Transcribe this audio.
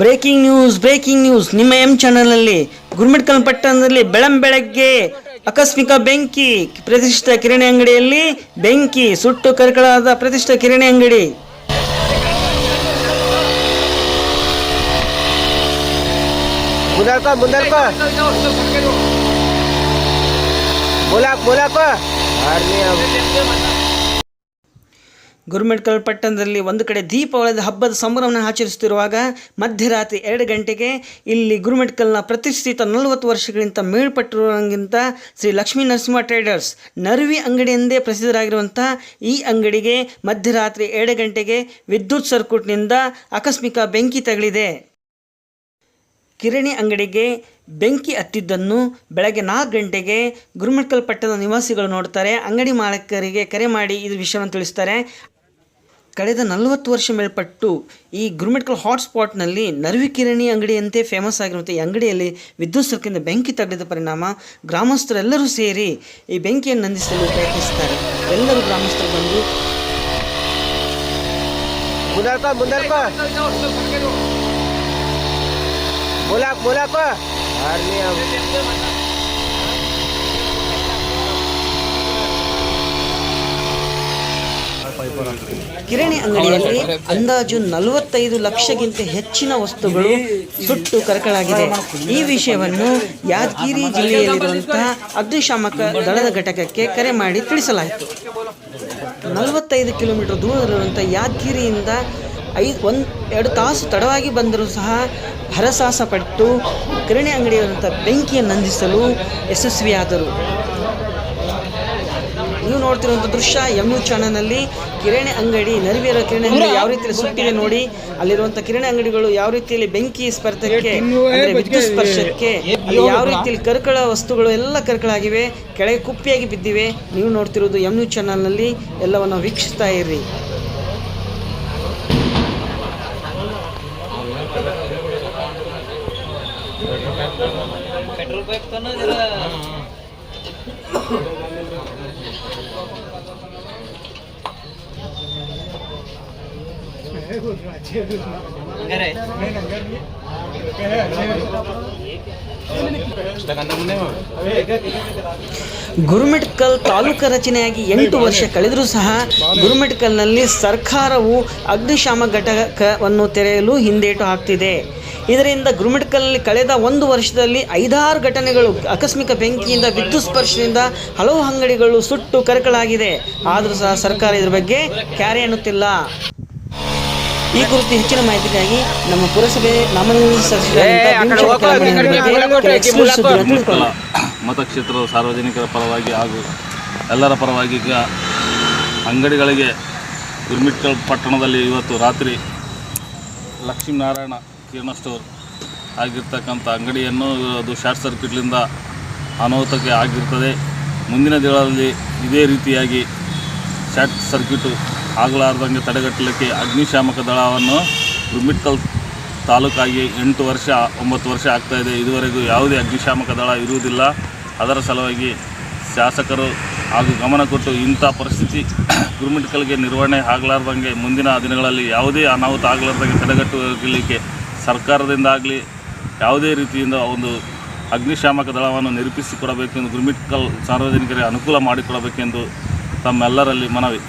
Breaking news breaking news. ನಿಮ್ಮ M ಚಾನಲಲ್ಲಿ ಗುರುಮಿಡ್ಕಲ್ ಪಟ್ಟಣದಲ್ಲಿ ಬೆಳಂ ಬೆಳಗ್ಗೆ ಆಕಸ್ಮಿಕ ಬೆಂಕಿ ಪ್ರತಿಷ್ಠಿತ ಕಿರಣಿ ಅಂಗಡಿಯಲ್ಲಿ ಬೆಂಕಿ, ಸುಟ್ಟು ಕರಕಳಾದ ಪ್ರತಿಷ್ಠಿತ ಕಿರಣಿ ಅಂಗಡಿ. ಮುಂದರ್ಪ ಗುರುಮಿಟ್ಕಲ್ ಪಟ್ಟಣದಲ್ಲಿ ಒಂದು ಕಡೆ ದೀಪಾವಳಿದ ಹಬ್ಬದ ಸಂಭ್ರಮವನ್ನು ಆಚರಿಸುತ್ತಿರುವಾಗ ಮಧ್ಯರಾತ್ರಿ ಎರಡು ಗಂಟೆಗೆ ಇಲ್ಲಿ ಗುರುಮಿಟ್ಕಲ್ನ ಪ್ರತಿಷ್ಠಿತ ನಲವತ್ತು ವರ್ಷಗಳಿಂದ ಮೇಲ್ಪಟ್ಟಿರುವಂಗಿಂತ ಶ್ರೀ ಲಕ್ಷ್ಮೀ ನರಸಿಂಹ ಟ್ರೇಡರ್ಸ್ ನರ್ವಿ ಅಂಗಡಿ ಎಂದೇ ಪ್ರಸಿದ್ಧರಾಗಿರುವಂಥ ಈ ಅಂಗಡಿಗೆ ಮಧ್ಯರಾತ್ರಿ ಎರಡು ಗಂಟೆಗೆ ವಿದ್ಯುತ್ ಸರ್ಕ್ಯೂಟ್ನಿಂದ ಆಕಸ್ಮಿಕ ಬೆಂಕಿ ತಗಲಿದೆ. ಕಿರಣಿ ಅಂಗಡಿಗೆ ಬೆಂಕಿ ಹತ್ತಿದ್ದನ್ನು ಬೆಳಗ್ಗೆ ನಾಲ್ಕು ಗಂಟೆಗೆ ಗುರುಮಿಟ್ಕಲ್ ಪಟ್ಟಣದ ನಿವಾಸಿಗಳು ನೋಡ್ತಾರೆ. ಅಂಗಡಿ ಮಾಲೀಕರಿಗೆ ಕರೆ ಮಾಡಿ ಇದು ವಿಷಯವನ್ನು ತಿಳಿಸ್ತಾರೆ. ಕಳೆದ ನಲವತ್ತು ವರ್ಷ ಮೇಲ್ಪಟ್ಟು ಈ ಗುರುಮೆಟ್ಕಲ್ ಹಾಟ್ಸ್ಪಾಟ್ನಲ್ಲಿ ನರವಿಕಿರಣಿ ಅಂಗಡಿಯಂತೆ ಫೇಮಸ್ ಆಗಿರುವಂಥ ಈ ಅಂಗಡಿಯಲ್ಲಿ ವಿದ್ಯುತ್ ಸರ್ಕಿಂದ ಬೆಂಕಿ ತಗ್ಗದ ಪರಿಣಾಮ ಗ್ರಾಮಸ್ಥರೆಲ್ಲರೂ ಸೇರಿ ಈ ಬೆಂಕಿಯನ್ನು ನಂದಿಸಲು ಪ್ರಯತ್ನಿಸುತ್ತಾರೆ. ಎಲ್ಲರೂ ಗ್ರಾಮಸ್ಥರು ಬಂದು ಮುಲಾಪ ಕಿರಾಣಿ ಅಂಗಡಿಯಲ್ಲಿ ಅಂದಾಜು ನಲವತ್ತೈದು ಲಕ್ಷಕ್ಕಿಂತ ಹೆಚ್ಚಿನ ವಸ್ತುಗಳು ಸುಟ್ಟು ಕರಕಳಾಗಿದೆ ಈ ವಿಷಯವನ್ನು ಯಾದಗಿರಿ ಜಿಲ್ಲೆಯಲ್ಲಿರುವಂತಹ ಅಗ್ನಿಶಾಮಕ ದಳದ ಘಟಕಕ್ಕೆ ಕರೆ ಮಾಡಿ ತಿಳಿಸಲಾಯಿತು. ನಲವತ್ತೈದು ಕಿಲೋಮೀಟರ್ ದೂರದಲ್ಲಿರುವಂಥ ಯಾದಗಿರಿಯಿಂದ ಐದು, ಒಂದು, ಎರಡು ತಾಸು ತಡವಾಗಿ ಬಂದರೂ ಸಹ ಹರಸಾಹಸ ಪಟ್ಟು ಕಿರಣಿ ಅಂಗಡಿಯಾದಂಥ ಬೆಂಕಿಯನ್ನು ನಂದಿಸಲು ಯಶಸ್ವಿಯಾದರು. ನೀವು ನೋಡ್ತಿರುವಂಥ ದೃಶ್ಯ ಎಂ ಯು ಚಾನಲ್ನಲ್ಲಿ ಕಿರಣಿ ಅಂಗಡಿ ನರಿವೇರ ಕಿರಣಿ ಅಂಗಡಿ ಯಾವ ರೀತಿಯಲ್ಲಿ ಸುಟ್ಟಿದೆ ನೋಡಿ ಅಲ್ಲಿರುವಂಥ ಕಿರಣಿ ಅಂಗಡಿಗಳು ಯಾವ ರೀತಿಯಲ್ಲಿ ಬೆಂಕಿ ಸ್ಪರ್ಧಕ್ಕೆ ಅಂದ್ರೆ ವಿದ್ಯುತ್ ಸ್ಪರ್ಶಕ್ಕೆ ಯಾವ ರೀತಿಯಲ್ಲಿ ಕರ್ಕಳ ವಸ್ತುಗಳು ಎಲ್ಲ ಕರ್ಕಳಾಗಿವೆ ಕೆಳಗೆ ಕುಪ್ಪಿಯಾಗಿ ಬಿದ್ದಿವೆ ನೀವು ನೋಡ್ತಿರೋದು ಎಂ ಯು ಚಾನಲ್ನಲ್ಲಿ ಎಲ್ಲವನ್ನು ವೀಕ್ಷಿಸ್ತಾ ಇರ್ರಿ ಗುರುಮಿಟ್ಕಲ್ ತಾಲೂಕು ರಚನೆಯಾಗಿ ಎಂಟು ವರ್ಷ ಕಳೆದರೂ ಸಹ ಗುರುಮಿಟ್ಕಲ್ನಲ್ಲಿ ಸರ್ಕಾರವು ಅಗ್ನಿಶಾಮಕ ಘಟಕವನ್ನು ತೆರೆಯಲು ಹಿಂದೇಟು ಹಾಕ್ತಿದೆ. ಇದರಿಂದ ಗುರುಮಿಟ್ಕಲ್ನಲ್ಲಿ ಕಳೆದ ಒಂದು ವರ್ಷದಲ್ಲಿ ಐದಾರು ಘಟನೆಗಳು ಆಕಸ್ಮಿಕ ಬೆಂಕಿಯಿಂದ ವಿದ್ಯುತ್ ಸ್ಪರ್ಶದಿಂದ ಹಲವು ಅಂಗಡಿಗಳು ಸುಟ್ಟು ಕರಕಳಾಗಿದೆ ಆದರೂ ಸಹ ಸರ್ಕಾರ ಇದರ ಬಗ್ಗೆ ಕ್ಯಾರೆ ಅನ್ನುತ್ತಿಲ್ಲ ಈ ಕುರಿತು ಹೆಚ್ಚಿನ ಮಾಹಿತಿಗಾಗಿ ನಮ್ಮ ಪುರಸಭೆ. ಮತಕ್ಷೇತ್ರದ ಸಾರ್ವಜನಿಕರ ಪರವಾಗಿ ಹಾಗೂ ಎಲ್ಲರ ಪರವಾಗಿ ಈಗ ಅಂಗಡಿಗಳಿಗೆ ಗುರ್ಮಿಟ್ಕಲ್ ಪಟ್ಟಣದಲ್ಲಿ ಇವತ್ತು ರಾತ್ರಿ ಲಕ್ಷ್ಮೀನಾರಾಯಣ ಕಿರಣ ಸ್ಟೋರ್ ಆಗಿರ್ತಕ್ಕಂಥ ಅಂಗಡಿಯನ್ನು ಅದು ಶಾರ್ಟ್ ಸರ್ಕ್ಯೂಟ್ಲಿಂದ ಅನಾಹುತಕ್ಕೆ ಆಗಿರ್ತದೆ. ಮುಂದಿನ ದಿನಗಳಲ್ಲಿ ಇದೇ ರೀತಿಯಾಗಿ ಶಾರ್ಟ್ ಸರ್ಕ್ಯೂಟು ಆಗಲಾರ್ದಂಗೆ ತಡೆಗಟ್ಟಲಿಕ್ಕೆ ಅಗ್ನಿಶಾಮಕ ದಳವನ್ನು ಗುಮ್ಮಿಟ್ಕಲ್ ತಾಲೂಕಾಗಿ ಎಂಟು ವರ್ಷ, ಒಂಬತ್ತು ವರ್ಷ ಆಗ್ತಾಯಿದೆ ಇದೆ. ಇದುವರೆಗೂ ಯಾವುದೇ ಅಗ್ನಿಶಾಮಕ ದಳ ಇರುವುದಿಲ್ಲ. ಅದರ ಸಲುವಾಗಿ ಶಾಸಕರು ಹಾಗೂ ಗಮನ ಕೊಟ್ಟು ಇಂಥ ಪರಿಸ್ಥಿತಿ ಗುರುಮಿಟ್ಕಲ್ಗೆ ನಿರ್ವಹಣೆ ಆಗಲಾರ್ದಂಗೆ ಮುಂದಿನ ದಿನಗಳಲ್ಲಿ ಯಾವುದೇ ಅನಾಹುತ ಆಗಲಾರ್ದಂಗೆ ತಡೆಗಟ್ಟಲಿಕ್ಕೆ ಸರ್ಕಾರದಿಂದಾಗಲಿ ಯಾವುದೇ ರೀತಿಯಿಂದ ಒಂದು ಅಗ್ನಿಶಾಮಕ ದಳವನ್ನು ನಿರೂಪಿಸಿಕೊಡಬೇಕೆಂದು ಗುರುಮಿಟ್ಕಲ್ ಸಾರ್ವಜನಿಕರಿಗೆ ಅನುಕೂಲ ಮಾಡಿಕೊಡಬೇಕೆಂದು ತಮ್ಮೆಲ್ಲರಲ್ಲಿ ಮನವಿ.